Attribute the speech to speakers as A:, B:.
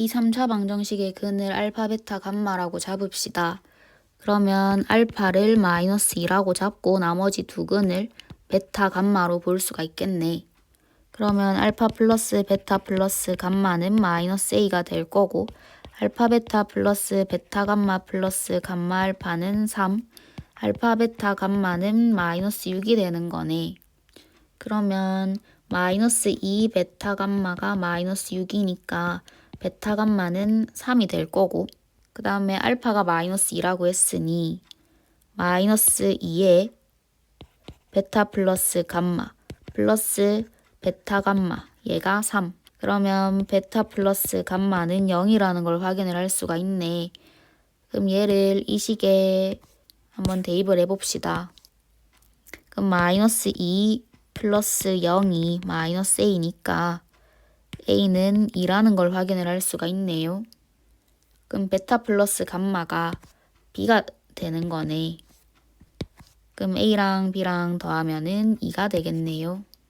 A: 이 3차 방정식의 근을 알파, 베타, 감마라고 잡읍시다. 그러면 알파를 마이너스 2라고 잡고 나머지 두 근을 베타, 감마로 볼 수가 있겠네. 그러면 알파 플러스 베타 플러스 감마는 마이너스 a가 될 거고 알파 베타 플러스 베타 감마 플러스 감마 알파는 3 알파 베타 감마는 마이너스 6이 되는 거네. 그러면 마이너스 2 베타 감마가 마이너스 6이니까 베타 감마는 3이 될 거고 그 다음에 알파가 마이너스 2라고 했으니 마이너스 2에 베타 플러스 감마 플러스 베타 감마 얘가 3 그러면 베타 플러스 감마는 0이라는 걸 확인을 할 수가 있네. 그럼 얘를 이 식에 한번 대입을 해봅시다. 그럼 마이너스 2 플러스 0이 마이너스 a니까 a는 2라는 걸 확인을 할 수가 있네요. 그럼 베타 플러스 감마가 b가 되는 거네. 그럼 a랑 b랑 더하면은 2가 되겠네요